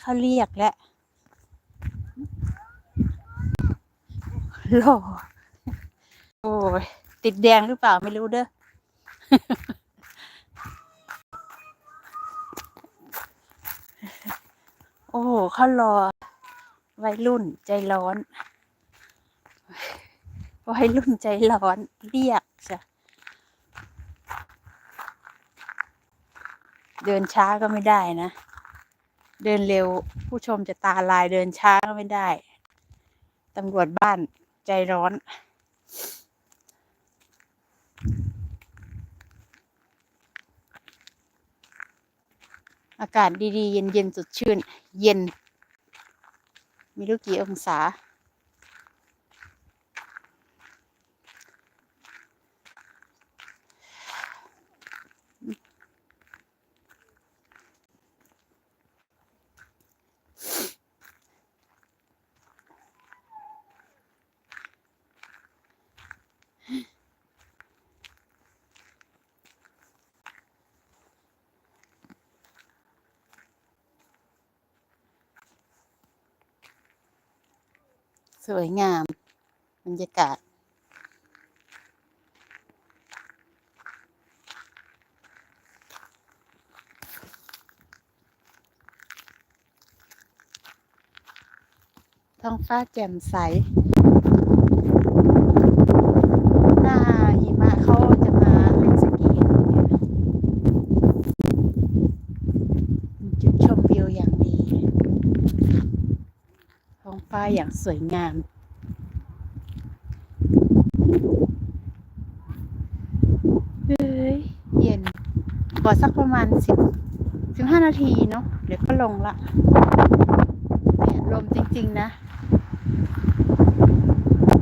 เขาเรียกแหละหล่อโอ้ยติดแดงหรือเปล่าไม่รู้เด้อโอ้โหเขารอวัยรุ่นใจร้อนวัยรุ่นใจร้อนเรียกจ้ะเดินช้าก็ไม่ได้นะ เดินเร็ว ผู้ชมจะตาลายเดินช้าก็ไม่ได้ ตำรวจบ้านใจร้อน อากาศดีๆ เย็นๆสดชื่น เย็น มีลูกกี่องศา สวยงามบรรยากาศ ท้องฟ้าแจ่มใส หน้าหิมะเขาจะมาเล่นสกีกันเนี่ยมีจุดชมวิวอย่างดี ท้ องฟ้าอย่างสวยงาม เฮ้ย เย็นกว่าสักประมาณสิบสิบห้านาทีเนาะเดี๋ยวก็ลงละเนี่ยลมจริง ๆ นะ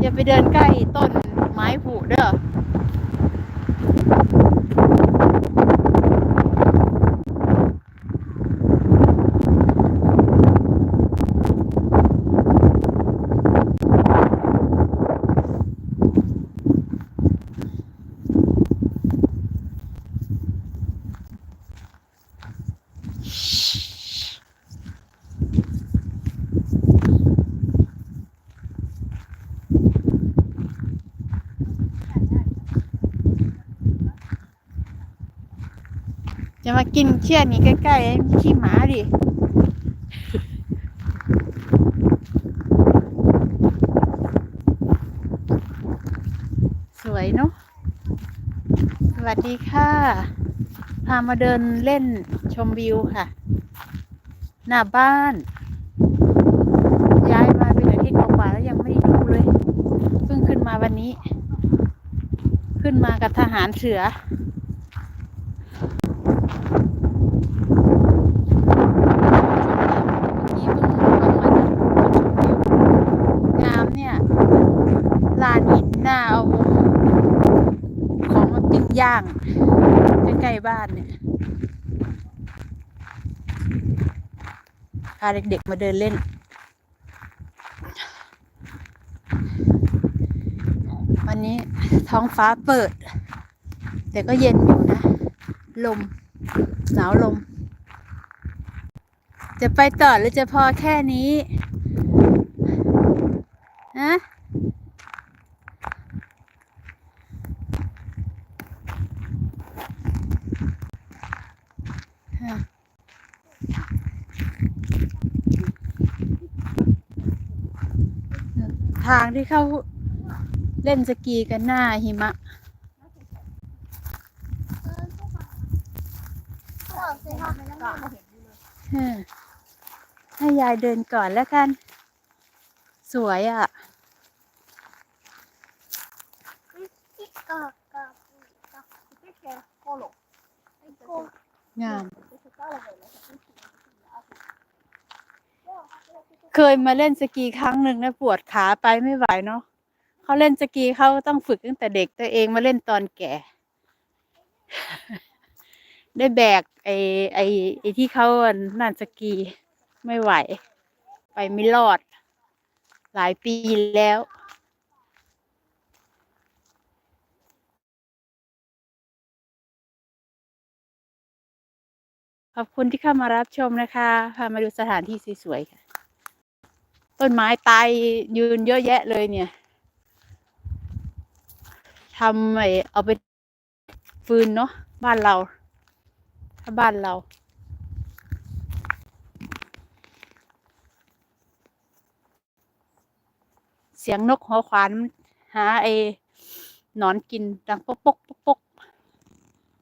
อย่าไปเดินใกล้ต้นไม้ผุเด้อ จะมากินเชี่ยนี้ใกล้ๆไอ้ขี้หมาดิสวยเนาะสวัสดีค่ะ พามาเดินเล่นชมวิวค่ะ หน้าบ้าน ย้ายมาเป็นอาทิตย์กว่าแล้วยังไม่ได้ดูเลย เพิ่งขึ้นมาวันนี้ ขึ้นมากับทหารเสือ นี่เพิ่งลงมาจากจุดชมวิวงามเนี่ยลานหินหน้าเอาของมาปิ้งย่าง ใกล้ๆ บ้านเนี่ย พาเด็กๆมาเดินเล่น วันนี้ท้องฟ้าเปิด แต่ก็เย็นอยู่นะ ลม หนาวลม จะไปต่อหรือจะพอแค่นี้ ทางที่เขาเล่นสกีกันหน้าหิมะ ให้ยายเดินก่อนแล้วกัน สวยอะงาม เคยมาเล่นสกีครั้งหนึ่งนะปวดขาไปไม่ไหวเนาะเขาเล่นสกีเขาต้องฝึกตั้งแต่เด็กตัวเองมาเล่นตอนแก่ ได้แบกไอ้ไอ้ไอ้ที่เขานั่นสกีไม่ไหว ไปไม่รอด หลายปีแล้วขอบคุณที่เข้ามารับชมนะคะ พามาดูสถานที่สวยๆค่ะ ต้นไม้ตายยืนเยอะแยะเลยเนี่ยทำไอเอาไปฟืนเนาะบ้านเรา ถ้าบ้านเราเสียงนกหัวขวานหาไอหนอนกินดังปกปกปกปก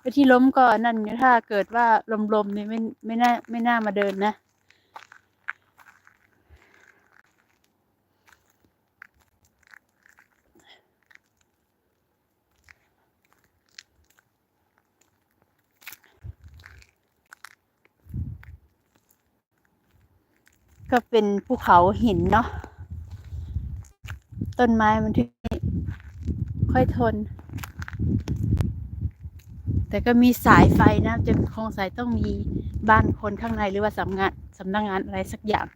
ไอ้ที่ล้มก็นั่นถ้าเกิดว่าลมๆนี่ไม่ไม่น่าไม่น่ามาเดินนะ ก็เป็นภูเขาหินเนาะต้นไม้มันที่ค่อยทน แต่ก็มีสายไฟนะจะคงสายต้องมีบ้านคนข้างในหรือว่าสำนักงานสำนักงานอะไรสักอย่าง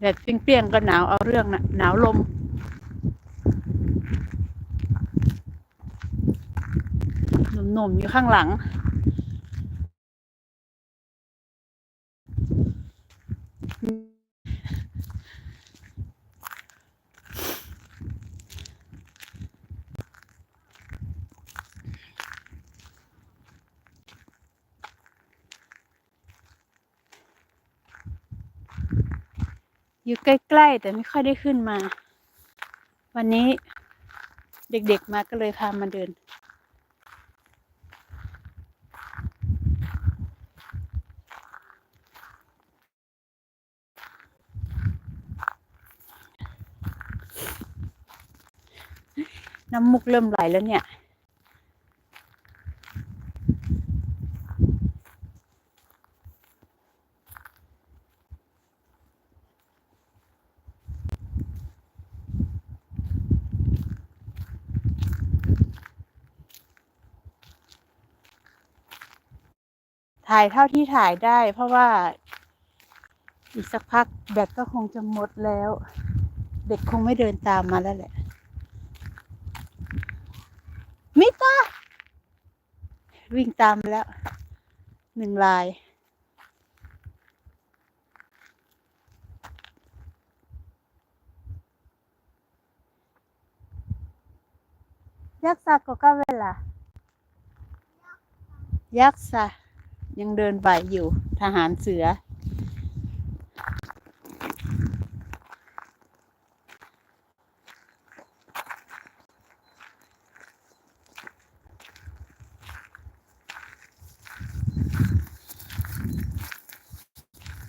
แดดเปรี้ยงๆก็หนาวเอาเรื่องนะหนาวลม หนุ่มๆอยู่ข้างหลัง อยู่ใกล้ๆ แต่ไม่ค่อยได้ขึ้นมา วันนี้เด็กๆมาก็เลยพามาเดิน น้ำมุกเริ่มไหลแล้วเนี่ย ถ่ายเท่าที่ถ่ายได้ เพราะว่า อีกสักพักแบตก็คงจะหมดแล้ว เด็กคงไม่เดินตามมาแล้วแหละ มิตาวิ่งตามแล้วหนึ่งลาย ยักษ์ซาโกกาเวลายักษ์ซายังเดินไปอยู่ทหารเสือ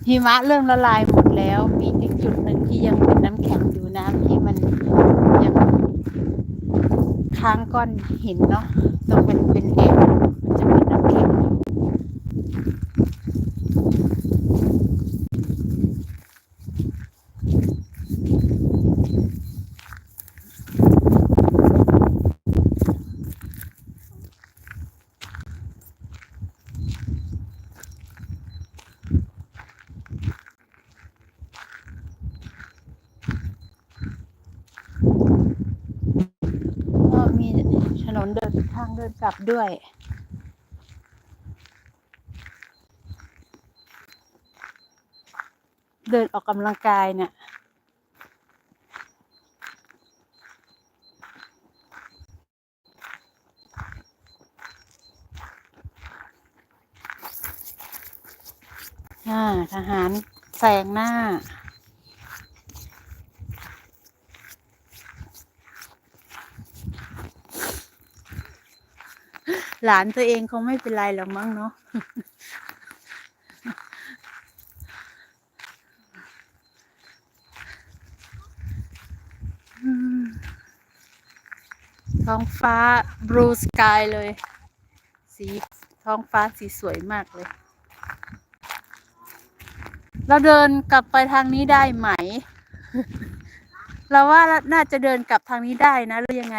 หิมะเริ่มละลายหมดแล้ว มีอีกจุดหนึ่งที่ยังเป็นน้ำแข็งอยู่น้ำที่มันยังค้างก้อนหินเนาะตรงเป็นเป็นจะมีน้ำแข็งอยู่ก็มีถนนเดิน ทางเดินกลับด้วย เดินออกกำลังกายเนี่ยอ่าทหารแซงหน้า หลานตัวเองคงไม่เป็นไรหรอกมั้งเนาะท้องฟ้า blue sky เลย สีท้องฟ้าสีสวยมากเลย เราเดินกลับไปทางนี้ได้ไหม เราว่าน่าจะเดินกลับทางนี้ได้นะหรือยังไง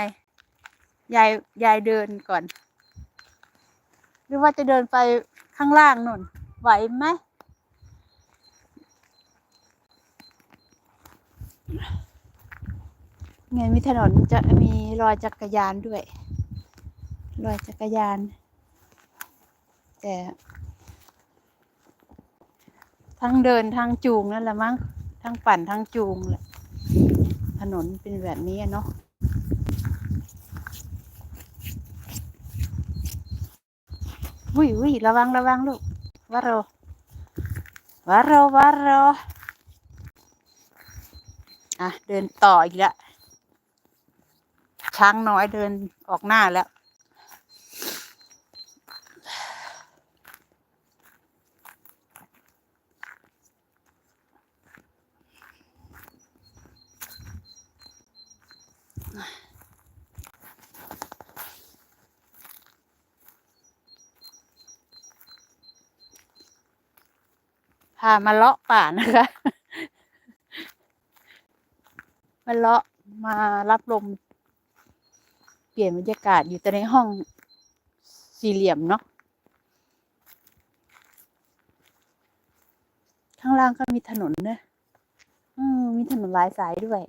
ยายยายเดินก่อน รือว่าจะเดินไปข้างล่างนุ่น ไหวไหมไงมีถนนจะมีรอยจักรยานด้วย รอยจักรยาน แต่ทั้งเดินทั้งจูงนั่นแหละมั้งทั้งปั่นทั้งจูงแหละถนนเป็นแบบนี้เนาะ วิววิระวังระวังลูกวาโรวาโรวาโรอะเดินต่ออีกแล้วช้างน้อยเดินออกหน้าแล้ว พามาเลาะป่านะคะ มาเลาะมารับลม เปลี่ยนบรรยากาศอยู่แต่ในห้องสี่เหลี่ยมเนาะ ข้างล่างก็มีถนนนะอืมมีถนนหลายสายด้วย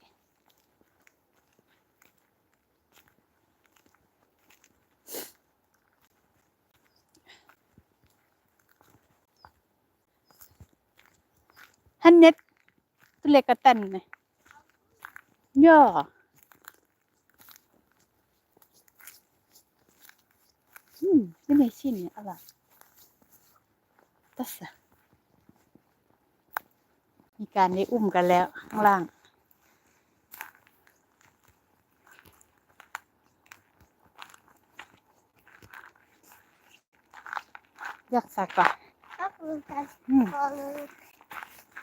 ฮันเน็ตตัวเล็กกระตันไหมย่ออืมไม่ได้ชินเนี่ยอะไรตัสสะมีการได้อุ้มกันแล้ว ข้างล่างอยากสักก่อน Paprika, อืม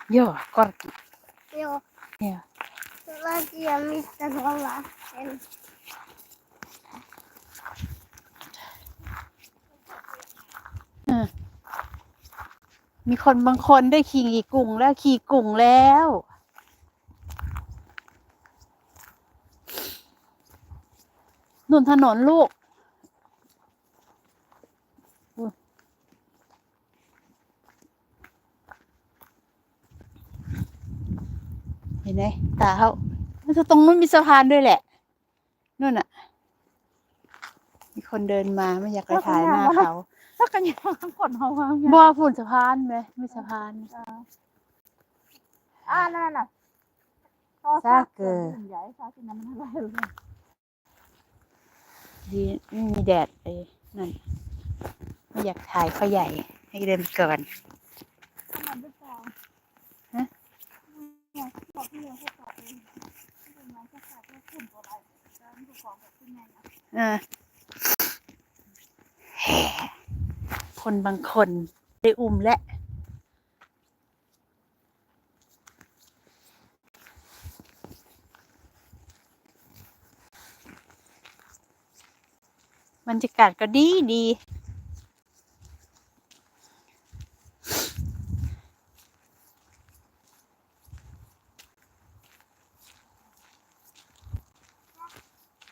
kolor, ย่อกอด jo. เนี่ย Sellaisia, mistä ollaan sen มีคนบางคนได้ขี่กุ่งแล้วขี่กุ่งแล้ว นุ่นถนนลูก เห็นไหมตาเขาแล้วตรงนู้นมีสะพานด้วยแหละนู่นอะ มีคนเดินมาไม่อยากไปถ่ายหน้าเขาถ้ากันยังกดเอาไว้บ่อฝุ่นสะพานไหมมีสะพานอ่านั่นน่ะซากเกอร์ใหญ่ซากกินน้ำมันอะไรเลยดีไม่มีแดดเลยนั่นไม่อยากถ่ายเขาใหญ่ให้เดินไปก่อน คนบางคนได้อุ้มและบรรยากาศก็ดีดี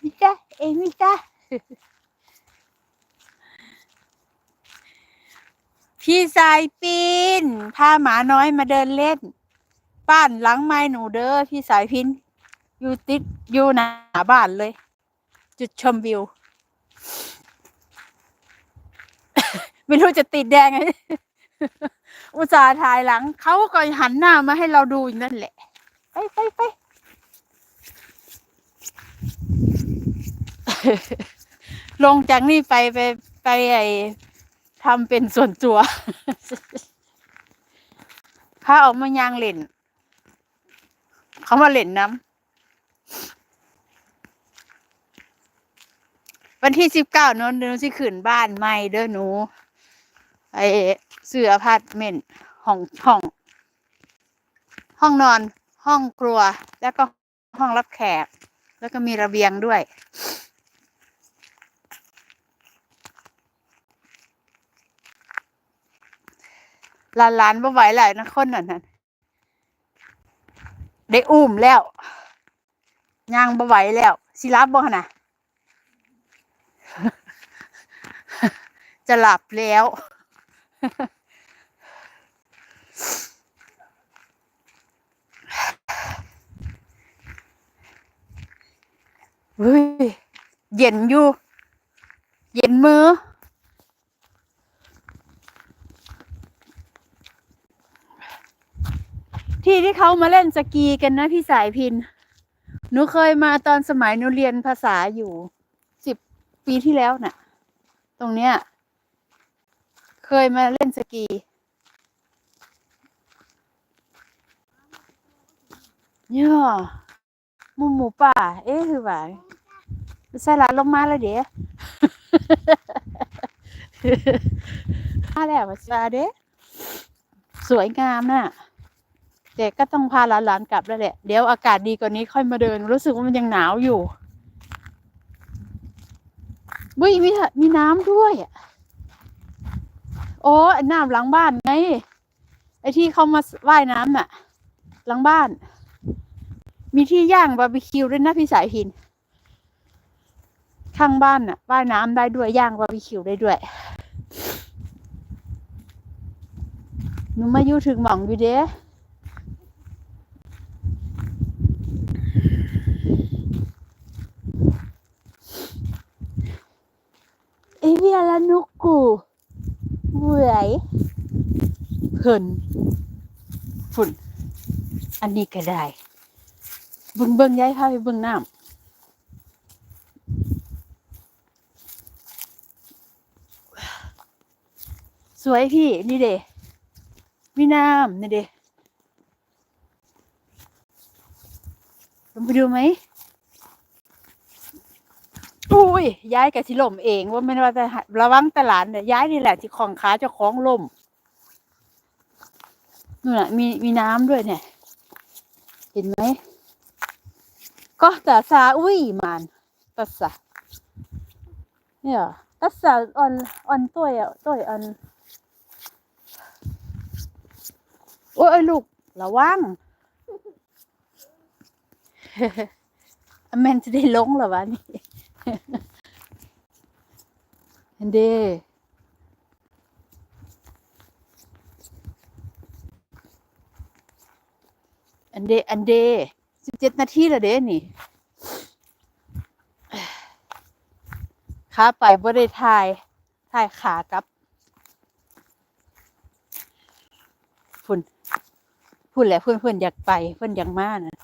มิจ้าเองมิจ้า พี่สายปีนพาหมาน้อยมาเดินเล่น บ้านหลังไม้หนูเด้อพี่สายพิน อยู่ติดอยู่หน้าบ้านเลย จุดชมวิว ไม่รู้จะติดแดงไงอุตส่าห์ถ่ายหลัง เขาก็หันหน้ามาให้เราดูอยู่นั่นแหละ ไปไปไปลงจากนี่ไปไปไปไอ ทำเป็นส่วนตัวพาออกมายางเล่น เขามาเล่นน้ำวันที่สิบเก้านู้นหนูสิขึ้นบ้านใหม่เด้อหนู ไอเสื้อพาร์ตเมนห้องห้อง ห้องนอน ห้องครัว แล้วก็ห้องรับแขก แล้วก็มีระเบียงด้วย หลานหลานบ่ไหวหลายนะคนนั่นน่ะได้อุ้มแล้วย่างบ่ไหวแล้วสิรับบ่นะจะหลับแล้วเฮ้ยเย็นอยู่ เย็นมือ ที่ที่เขามาเล่นสกีกันนะพี่สายพิน หนูเคยมาตอนสมัยหนูเรียนภาษาอยู่สิบปีที่แล้วน่ะ ตรงเนี้ย เคยมาเล่นสกีย่อหมูหมูป่า เอ๊ะคือว่าใส่หลานลงมาแล้วเดี๋ยวมาแล้วว่าจ้าเด้สวยงามน่ะ แต่ก็ต้องพาหลานๆกลับแล้วแหละ เดี๋ยวอากาศดีกว่านี้ค่อยมาเดิน รู้สึกว่ามันยังหนาวอยู่บุ้ยมีมีน้ำด้วยอะโอ้อ้น้ำหลังบ้านไงไอ้ที่เขามาว่ายน้ำน่ะ หลังบ้าน มีที่ย่างบาร์บีคิวด้วยนะพี่สายพิน ข้างบ้านน่ะว่ายน้ำได้ด้วยย่างบาร์บีคิวได้ด้วยหนูมาอยู่ถึงหม่องอยู่เด้ เอเวียละนุกกูเบื่อยเพิ่นฝุ่น อันนี้ก็ได้บิ่งเบิ่งย้ายพาไปเบิ่งน้ำสวยพี่ นี่เด้มีน้ำนี่เด้ลงไปดูไหม อุ้ยย้ายกับสิล่มเองว่าไม่นว่าจะระวังตลานเนี่ยย้ายนี่แหละที่ของขาเจ้าของล่มนู่นน่ะมีมีน้ำด้วยเนี่ย เห็นไหม ก็แต่ซาอุ้ยมันตัสสะเนี่ยตัสสะอ่อนอ่อนตัวอะตัวอ่อนโอ้ยลูกระวังอแมนจะได้ลงเหรอวะนี่ อันเดอันเดอันเดสิบเจ็ดนาทีและเด้นี่ขาไปบ่ได้ถ่ายถ่ายขากับพุ่นพูดแหละเพื่อนเพื่อนอยากไปเพื่อนอยากมานะ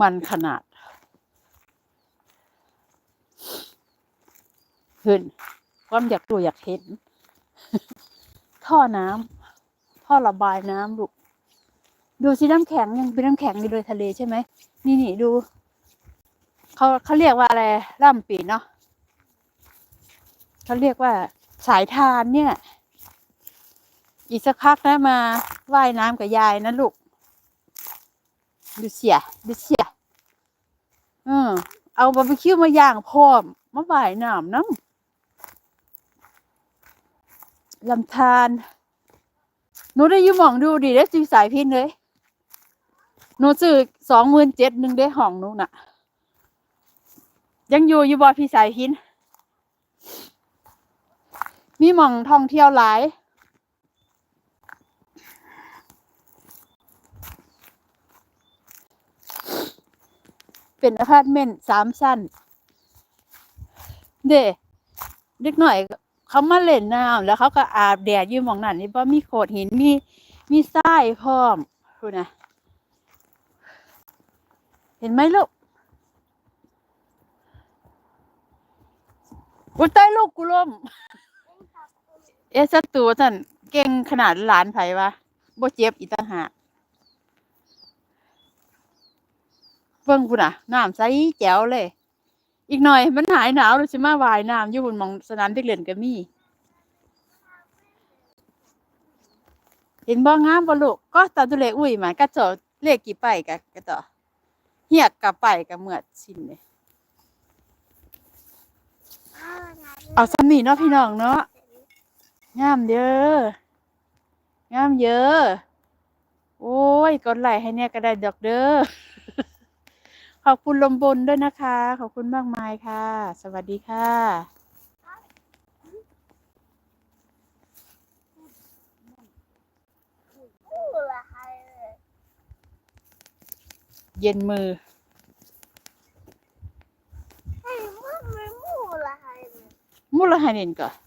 มันขนาด ขึ้น ความอยากดูอยากเห็น ท่อน้ำท่อระบายน้ำลูกดูสิน้ำแข็งยังเป็นน้ำแข็งอยู่เลยทะเลใช่ไหมนี่นี่ดูเขาเขาเรียกว่าอะไรร่ำปีเนาะเขาเรียกว่าสายทานเนี่ย อีกสักพักนะมาว่ายน้ำกับยายนะลูกดูเสียดูเสียเออเอาบาร์บีคิวมาย่างพร้อม มาว่ายน้ำน้ำ ลำธารหนูได้อยูหมองดูดิได้จีสายพินเลยหนูซื้อสองหมื่นเจ็ดหนึ่งได้ห้องหนูน่ะ ยังอยู่อยู่บ่พี่สายพิน มีหม่องท่องเที่ยวหลายเป็นอพาร์ตเมนต์สามชั้น เด้เด็กหน่อย เขามาเล่นน้ำแล้วเขาก็อาบแดดยืมมองนั่นนี่เพราะมีโขดหินมีมีทรายพร้อมดูนะเห็นไหมลูกอุ้ยใต้ลูกกูล่มเอะสัตตัวท่านเก่งขนาดหลานไผวะบ่เจ็บอีต่างหากเบิ่งพุ่นน่ะน้ำใสแจ๋วเลย อีกหน่อย มันหายหนาวเราจะมาว่ายน้ำอยู่บนหมองสนามเด็กเล่นก็มีเห็นบ่งามบ่ลูกก็ตาตุเลอุ้ยมากระจอเลขกี่ไปกะกระจอเหียกกับไปกับเมือดชินเลยเอาสำนีเนาะพี่น้องเนาะงามเด้องามเยอะ โอ้ยกดไลค์ให้เนี่ยก็ได้ดอกเด้อ ขอบคุณลมบนด้วยนะคะ ขอบคุณมากมายค่ะ สวัสดีค่ะเย็นมือมูลหายเนก่อน